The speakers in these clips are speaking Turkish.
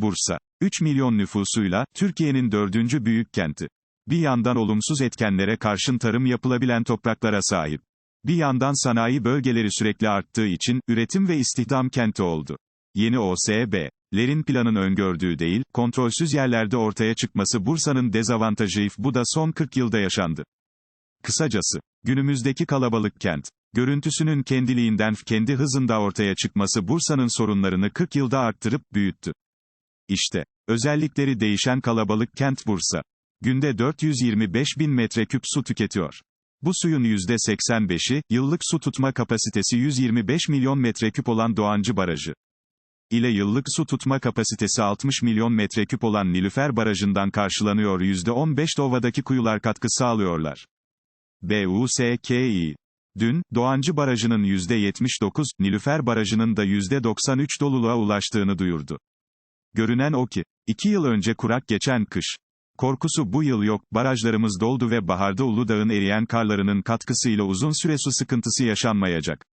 Bursa, 3 milyon nüfusuyla, Türkiye'nin dördüncü büyük kenti. Bir yandan olumsuz etkenlere karşın tarım yapılabilen topraklara sahip. Bir yandan sanayi bölgeleri sürekli arttığı için, üretim ve istihdam kenti oldu. Yeni OSB, planın öngördüğü değil, kontrolsüz yerlerde ortaya çıkması Bursa'nın dezavantajı bu da son 40 yılda yaşandı. Kısacası, günümüzdeki kalabalık kent, görüntüsünün kendiliğinden kendi hızında ortaya çıkması Bursa'nın sorunlarını 40 yılda arttırıp büyüttü. İşte, özellikleri değişen kalabalık kent Bursa. Günde 425 bin metreküp su tüketiyor. Bu suyun %85'i, yıllık su tutma kapasitesi 125 milyon metreküp olan Doğancı Barajı ile yıllık su tutma kapasitesi 60 milyon metreküp olan Nilüfer Barajı'ndan karşılanıyor %15 de ovadaki kuyular katkı sağlıyorlar. BUSKİ Dün, Doğancı Barajı'nın %79, Nilüfer Barajı'nın da %93 doluluğa ulaştığını duyurdu. Görünen o ki, iki yıl önce kurak geçen kış. Korkusu bu yıl yok, barajlarımız doldu ve baharda Uludağ'ın eriyen karlarının katkısıyla uzun süre su sıkıntısı yaşanmayacak.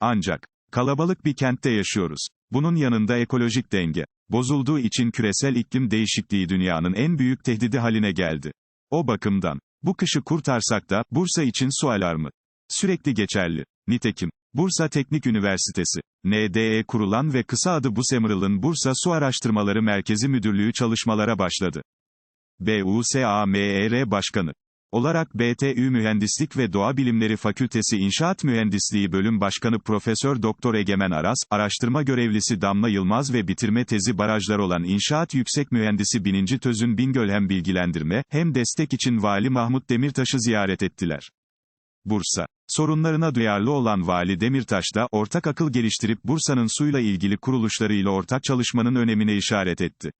Ancak, kalabalık bir kentte yaşıyoruz. Bunun yanında ekolojik denge, bozulduğu için küresel iklim değişikliği dünyanın en büyük tehdidi haline geldi. O bakımdan, bu kışı kurtarsak da, Bursa için su alarmı. Sürekli geçerli. Nitekim, Bursa Teknik Üniversitesi, NDE kurulan ve kısa adı BUSEMRL'ın Bursa Su Araştırmaları Merkezi Müdürlüğü çalışmalara başladı. BUSAMER Başkanı olarak BTÜ Mühendislik ve Doğa Bilimleri Fakültesi İnşaat Mühendisliği Bölüm Başkanı Profesör Doktor Egemen Aras, araştırma görevlisi Damla Yılmaz ve bitirme tezi barajlar olan İnşaat Yüksek Mühendisi Bininci Tözün Bingöl hem bilgilendirme, hem destek için Vali Mahmut Demirtaş'ı ziyaret ettiler. Bursa. Sorunlarına duyarlı olan Vali Demirtaş da, ortak akıl geliştirip Bursa'nın suyla ilgili kuruluşlarıyla ortak çalışmanın önemine işaret etti.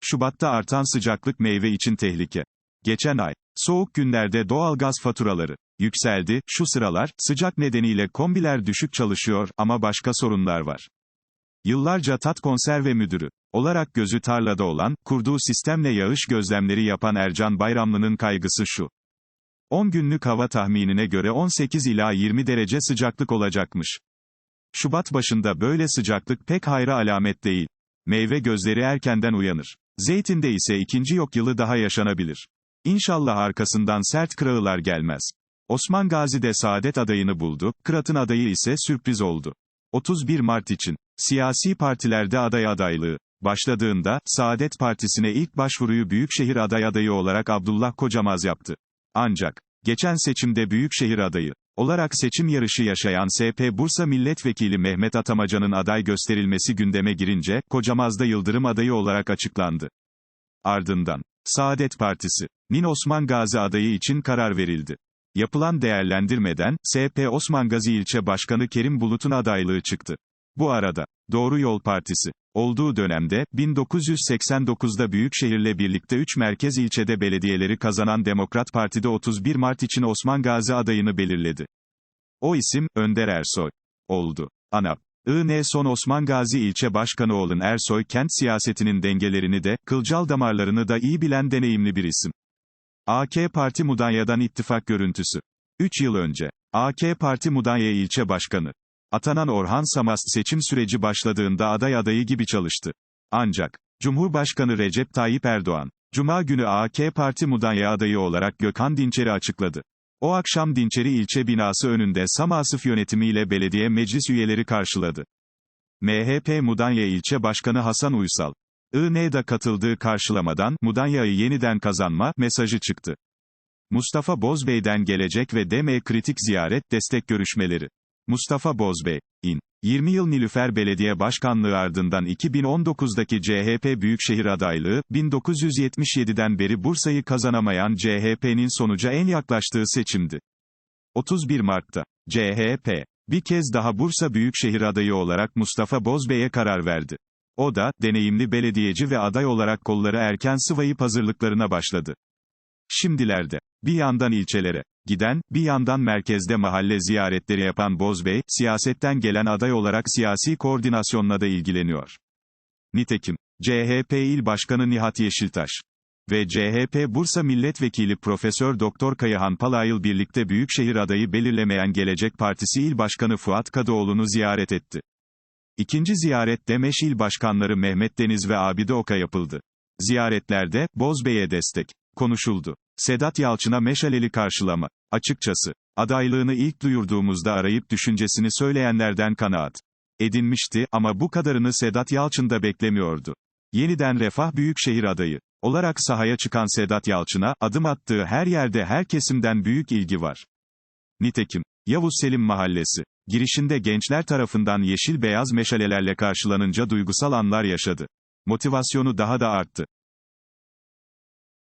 Şubat'ta artan sıcaklık meyve için tehlike. Geçen ay, soğuk günlerde doğal gaz faturaları yükseldi. Şu sıralar, sıcak nedeniyle kombiler düşük çalışıyor ama başka sorunlar var. Yıllarca tat konserve müdürü olarak gözü tarlada olan, kurduğu sistemle yağış gözlemleri yapan Ercan Bayramlı'nın kaygısı şu. 10 günlük hava tahminine göre 18 ila 20 derece sıcaklık olacakmış. Şubat başında böyle sıcaklık pek hayra alamet değil. Meyve gözleri erkenden uyanır. Zeytinde ise ikinci yok yılı daha yaşanabilir. İnşallah arkasından sert kırağılar gelmez. Osman Gazi de saadet adayını buldu, Kırat'ın adayı ise sürpriz oldu. 31 Mart için, siyasi partilerde aday adaylığı, başladığında, Saadet Partisi'ne ilk başvuruyu Büyükşehir aday adayı olarak Abdullah Kocamaz yaptı. Ancak, geçen seçimde Büyükşehir adayı olarak seçim yarışı yaşayan SP Bursa Milletvekili Mehmet Atamacan'ın aday gösterilmesi gündeme girince, Kocamaz'da Yıldırım adayı olarak açıklandı. Ardından, Saadet Partisi, Nin Osman Gazi adayı için karar verildi. Yapılan değerlendirmeden, SP Osman Gazi ilçe başkanı Kerim Bulut'un adaylığı çıktı. Bu arada, Doğru Yol Partisi, olduğu dönemde, 1989'da Büyükşehir'le birlikte 3 merkez ilçede belediyeleri kazanan Demokrat Parti'de 31 Mart için Osman Gazi adayını belirledi. O isim, Önder Ersoy. Oldu. ANAP. IN son Osman Gazi ilçe başkanı olan Ersoy kent siyasetinin dengelerini de, kılcal damarlarını da iyi bilen deneyimli bir isim. AK Parti Mudanya'dan ittifak görüntüsü. 3 yıl önce, AK Parti Mudanya ilçe başkanı, Atanan Orhan Samas seçim süreci başladığında aday adayı gibi çalıştı. Ancak, Cumhurbaşkanı Recep Tayyip Erdoğan, Cuma günü AK Parti Mudanya adayı olarak Gökhan Dinçer'i açıkladı. O akşam Dinçer'i ilçe binası önünde Samasıf yönetimiyle belediye meclis üyeleri karşıladı. MHP Mudanya ilçe başkanı Hasan Uysal, INE'da katıldığı karşılamadan, Mudanya'yı yeniden kazanma, mesajı çıktı. Mustafa Bozbey'den gelecek ve DEME kritik ziyaret, destek görüşmeleri. Mustafa Bozbey, İn. 20 yıl Nilüfer Belediye Başkanlığı ardından 2019'daki CHP Büyükşehir adaylığı, 1977'den beri Bursa'yı kazanamayan CHP'nin sonuca en yaklaştığı seçimdi. 31 Mart'ta, CHP, bir kez daha Bursa Büyükşehir adayı olarak Mustafa Bozbey'e karar verdi. O da, deneyimli belediyeci ve aday olarak kolları erken sıvayıp hazırlıklarına başladı. Şimdilerde, bir yandan ilçelere, giden, bir yandan merkezde mahalle ziyaretleri yapan Bozbey, siyasetten gelen aday olarak siyasi koordinasyonla da ilgileniyor. Nitekim, CHP İl Başkanı Nihat Yeşiltaş ve CHP Bursa Milletvekili Profesör Doktor Kayahan Palayıl birlikte Büyükşehir adayı belirlemeyen Gelecek Partisi İl Başkanı Fuat Kadıoğlu'nu ziyaret etti. İkinci ziyarette Meş İl Başkanları Mehmet Deniz ve Abide Oka yapıldı. Ziyaretlerde, Bozbey'e destek konuşuldu. Sedat Yalçın'a meşaleli karşılama. Açıkçası, adaylığını ilk duyurduğumuzda arayıp düşüncesini söyleyenlerden kanaat edinmişti ama bu kadarını Sedat Yalçın da beklemiyordu. Yeniden Refah Büyükşehir adayı olarak sahaya çıkan Sedat Yalçın'a, adım attığı her yerde her kesimden büyük ilgi var. Nitekim, Yavuz Selim Mahallesi, girişinde gençler tarafından yeşil beyaz meşalelerle karşılanınca duygusal anlar yaşadı. Motivasyonu daha da arttı.